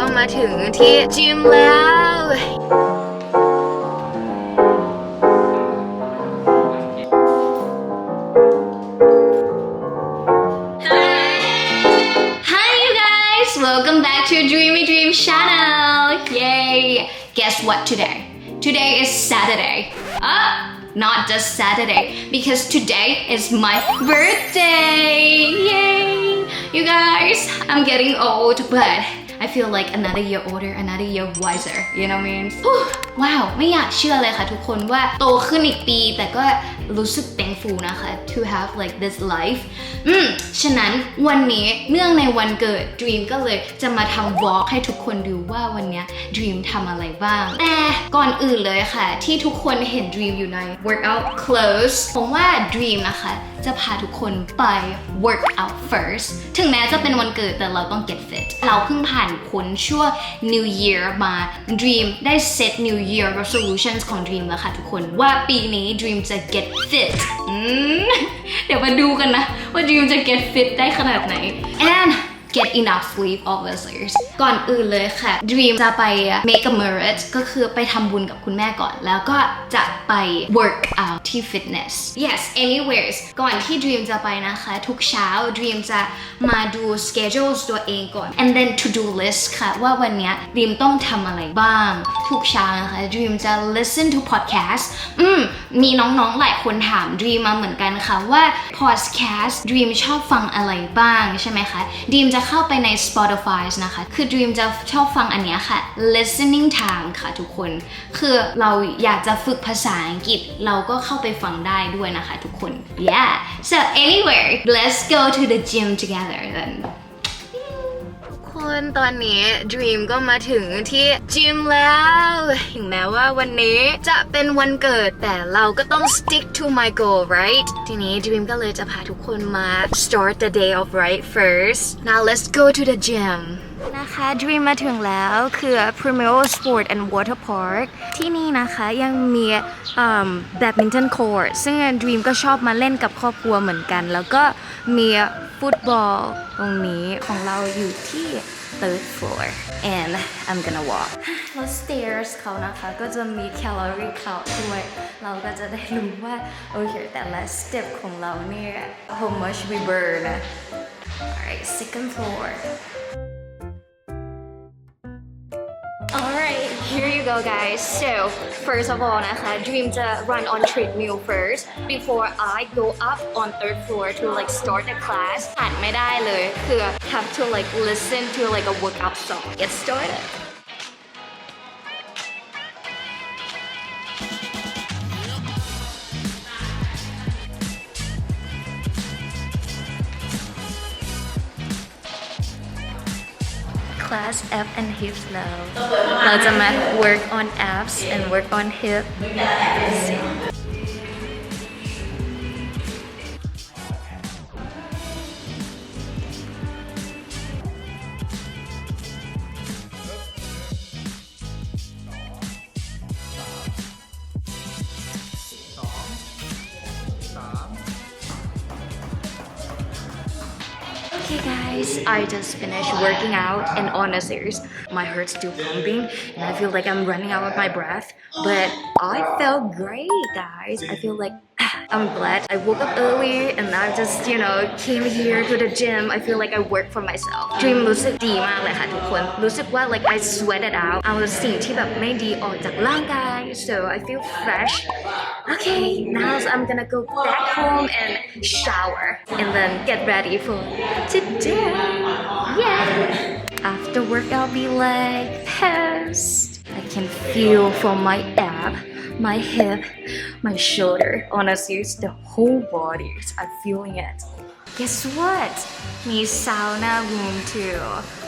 ก็มาถึงที่จิมแล้ว Hi you guys! Welcome back to Dreamy Dream channel! Yay! Guess what today? Today is Saturday. Ah, not just Saturday because today is my birthday! Yay! You guys, I'm getting old, but I feel like another year older, another year wiser. You know what I mean? ว้าวไม่อยากเชื่อเลยค่ะทุกคนว่าโตขึ้นอีกปี แต่ก็รู้สึก thankful นะคะ to have like this life อืมฉะนั้นวันนี้เนื่องในวันเกิด Dream ก็เลยจะมาทำ vlog ให้ทุกคนดูว่าวันนี้ Dream ทำอะไรบ้าง แต่ก่อนอื่นเลยค่ะ ที่ทุกคนเห็น Dream อยู่ใน workout clothes ผมว่า Dream นะคะจะพาทุกคนไป work out first ถึงแม้จะเป็นวันเกิดแต่เราต้อง get fit เราเพิ่งผ่านพ้นช่วง New Year มา Dream ได้เซต New Year resolutions ของ Dream แล้วค่ะทุกคนว่าปีนี้ Dream จะ get fit เดี๋ยวมาดูกันนะ ว่า Dream จะ get fit ได้ขนาดไหน and get enough sleep obviously ก่อนอื่นเลยค่ะ Dream จะไป make a merit ก็คือไปทำบุญกับคุณแม่ก่อน แล้วก็จะไป work out ที่ fitness yes anyways ก่อนที่ Dream จะไปนะคะ ทุกเช้า Dream จะมาดู schedules ตัวเองก่อน and then to do list ค่ะ ว่าวันนี้ Dream ต้องทำอะไรบ้าง ทุกเช้านะคะ Dream จะ listen to podcast อืมมีน้องๆ หลายคนถาม Dream มาเหมือนกันค่ะว่า podcast Dream ชอบฟังอะไรบ้างใช่ไหมคะ Dream จะเข้าไปใน Spotify นะคะ คือ Dream จะชอบฟังอันเนี้ยค่ะ listening time ค่ะทุกคน คือเราอยากจะฝึกภาษาอังกฤษ เราก็เข้าไปฟังได้ด้วยนะคะทุกคน yeah so anyway let's go to the gym together then คนตอนนี้ Dream ก็มาถึงที่จิมแล้ว ถึงแม้ว่าวันนี้จะเป็นวันเกิดแต่เราก็ต้อง stick to my goal right ทีนี้ Dream ก็เลยจะพาทุกคนมา start the day off right first now let's go to the gym นะคะ Dream มาถึงแล้วคือ Primero Sport and Water Park ที่นี่นะคะยังมีแบดมินตันคอร์ t ซึ่ง Dream ก็ชอบมาเล่นกับครอบครัวเหมือนกัน แล้วก็มีฟุตบอลตรงนี้ของเราอยู่ที่ third floor and I'm gonna walk แล้ว stairs เขานะคะก็จะมี calorie count ด้วยเราก็จะได้รู้ว่า โอเค แต่ละ step ของเราเนี่ย how much we burn alright second floor Alright, here you go guys. So, first of all นะคะ Dream จะ run on treadmill first before I go up on third floor to like start the class ผ่านไม่ได้เลยคือ have to like listen to like a workout song. Get started. class F and hips แล้ว เราจะมา work on abs and work on hip Okay guys, I just finished working out and on a honestly, my heart's still pumping and I feel like I'm running out of my breath. But I felt great guys. I feel like I'm glad I woke up early and I just, you know, came here to the gym. I feel like I work for myself. Dream รู้สึกดีมากเลยค่ะทุกคน รู้สึกว่า like I sweated out เอาสิ่งที่แบบไม่ดีออกจากร่างกาย so I feel fresh okay now I'm gonna go back home and shower and then get ready for today yeah after work I'll be like pissed I can feel from my ab my hip my shoulder honestly it's the whole body I'm feeling it guess what มี sauna room too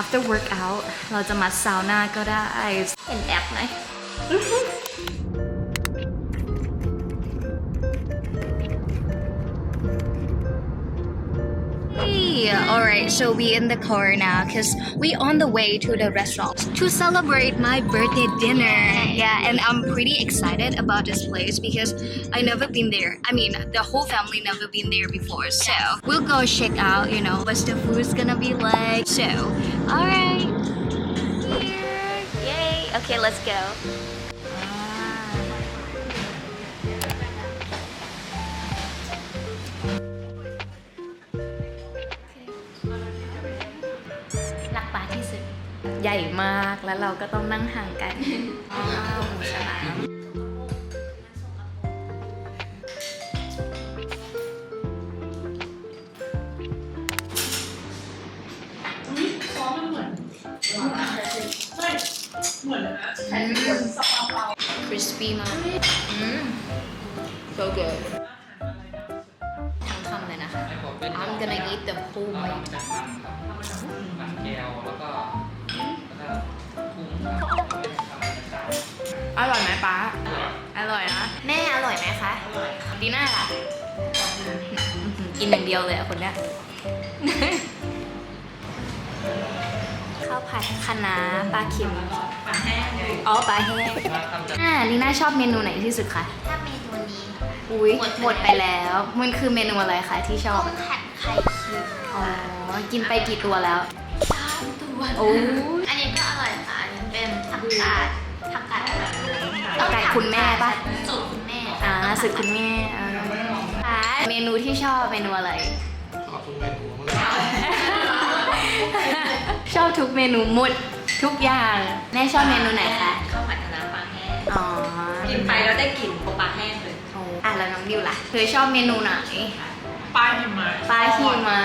after workout เราจะมาซาวน่าก็ได้เห็นแอปไหม Alright, so we in the car now because we on the way to the restaurant to celebrate my birthday dinner. Yeah, and I'm pretty excited about this place because I never been there. I mean, the whole family never been there before. So we'll go check out, you know, what's the food's gonna be like. So, alright. Yay! Okay let's go ใหญ่มากแล้วเราก็ต้องนั่งห่างกันอ๋อหมูฉลามซอสมันเหมือนไม่เหมือนนะใช้เป็นคนซอสเบา crispy มาก อืม so good ทั้งคำเลยนะคะ I'm gonna eat the whole เรา meat ทำจากมันครับมันแก้วแล้วก็ อร่อยไหมป้า อร่อยนะ แม่อร่อยไหมคะดีน่าล่ะกินอย่างเดียวเลยอะคนเนี้ยข้าวผัดคะน้าปลาเค็มๆปลาแห้งเลยอ๋อปลาแห้งมาทำจากอ่าลีน่าชอบเมนูไหนที่สุดคะถ้าเมนูนี้อุ้ยหมดไปหมดไปแล้ว มันคือเมนูอะไรคะที่ชอบต้มผัดไข่เค็มอ๋อกินไปกี่ตัวแล้วสามตัวโอ้ยอันนี้ก็อร่อย กกาดผักกาดอะไรผักกาดคุณแม่ปะสูตรคุณแม่อ่าค่ะสุดคุณแม่อ่าค่ะเมนูที่ชอบเมนูอะไรชอบทุกเมนูชอบทุกเมนูหมดทุกอย่างแม่ชอบเมนูไหนคะข้าวผัดคะน้าปลาแห้งอ๋อกินไปแล้วได้กลิ่นปลาแห้งเลยอ้อะแล้วน้องดิวล่ะเธอชอบเมนูไหนปลาหิมะปลาหิมะ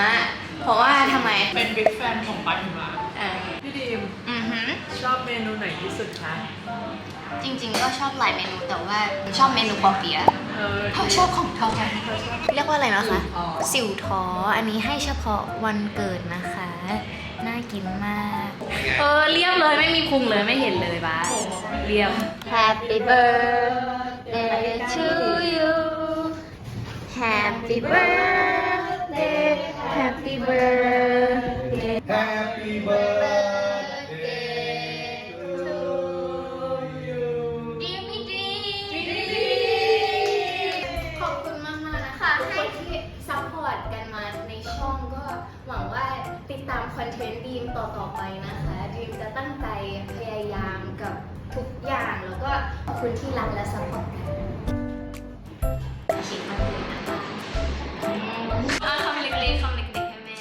เพราะว่าทำไมเป็นบิ๊กแฟนของปลาหิมะ ออพี่ดีมอือหือชอบเมนูไหนที่สุดคะ จริง ๆ ก็ชอบหลายเมนูแต่ว่าชอบเมนูปอเปียะเออเพราะชอบของทอดเรียกว่าอะไรนะคะ สิวท้ออันนี้ให้เฉพาะวันเกิดนะคะ น่ากินมาก เออเรียบเลยไม่มีพุงเลยไม่เห็นเลยบ้าเรียบ Happy birthday to you Happy birthday Happy birthday ดตามคอนเทนต์ดีมต่อๆไปนะคะดีมจะตั้งใจพยายามกับทุกอย่างแล้วก็ขอบคุณที่รักและซัพพอร์ตกันคิดมากเลยนะคะอ่าคำเล็กๆคำเล็กๆให้แม่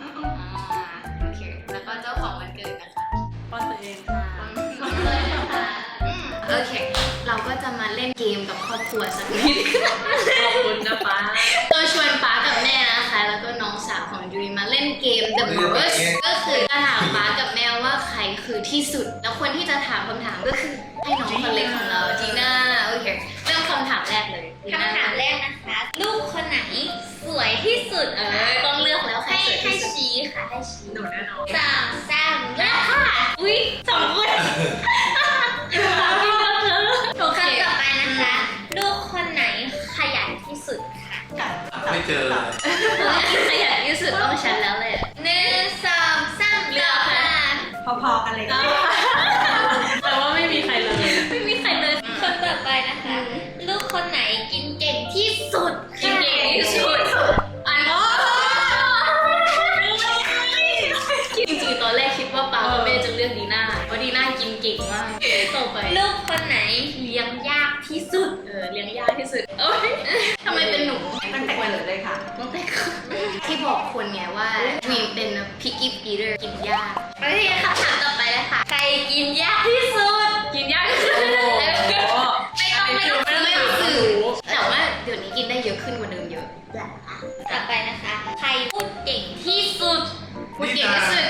อ่าโอเคแล้วก็เจ้าของวันเกิดนะคะป้อนตัวเองค่ะโอเค เราก็จะมาเล่นเกมกับครอบครัวสักนิด The Burst ก็คือจะถามป้ากับแม่ว่าใครคือที่สุด แล้วคนที่จะถามคำถามก็คือให้น้องคนเล็กของเราจีน่าโอเคเริ่มคำถามแรกเลยจีน่ คำถามแรกนะคะ ลูกคนไหนสวยที่สุดเออต้องเลือกแล้วใครให้สวยให้ที่สุด ชี้ค่ะให้ชี้หนูแน่นอนสามสามเลือกค่ะอุ้ยสองคนโอเค คำต่อไปนะคะ ลูกคนไหนขยันที่สุดค่ะ ไม่เจอเลยขยันที่สุดต้องฉันแล้วเลยหนึ่ พอๆกันเลยนะแต่ว่าไม่มีใครเลย ไม่มีใครเลย คนต่อไปนะคะ ลูกคนไหนกินเก่งที่สุดกินเก่งที่สุดอันจริงๆตอนแรกคิดว่าปากับแม่จะเลือกดีน่าเพราะดีน่ากินเก่งมากต่อไป ลูกคนไหนเลี้ยงยากที่สุด เออเลี้ยงยากที่สุดเอ้ยทำไมเป็นหนู ตั้งแต่เกิดเลยค่ะ ตั้งแต่ที่บอกคนไงว่าวีมเป็น picky eater กินยากโอเคคำถามต่อไปเลยค่ะ ใครกินยากที่สุด กินยากที่สุดไม่ต้องไม่ต้องไม่ต้องสื่อแต่ว่าเดี๋ยวนี้กินได้เยอะขึ้นกว่าเดิมเยอะต่อไปนะคะ ใครพูดเก่งที่สุด พูดเก่งที่สุด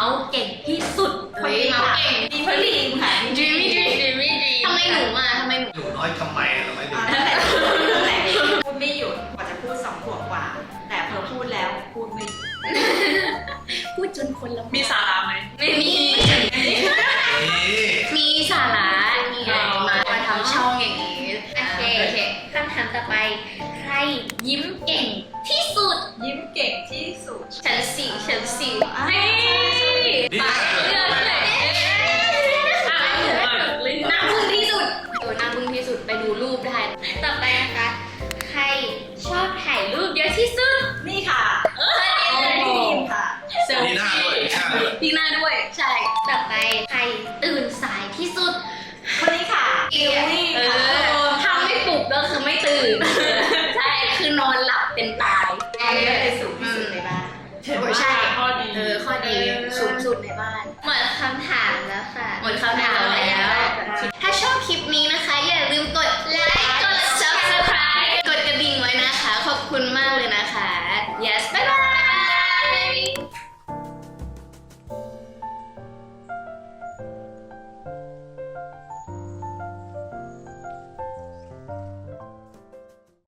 มาส์เก่งที่สุดคเฮ้นย ที่เมาส์เก่งดีเพอร์ลิงค่ะดีมี่ดีมี่ดีมี่ทำไมหนูมาทำไมหนูหนูน้อยทำไมทำไมถึนั่แต่นแหพูดไม่หยุดกว่าจะพูดสองขวบกว่า แต่พอพูดแล้วพูดไม่หยุดพูดจนคนละมีสาระไหม ไม่มี นี่มีสาระนี่ไงอ๋อ มามาทำช่องอย่างนี้โอเคโอเคคำถามต่อไป ใครยิ้มเก่งที่สุดยิ้มเก่งที่สุด ฉันสี่ฉันสี่อะ นี่า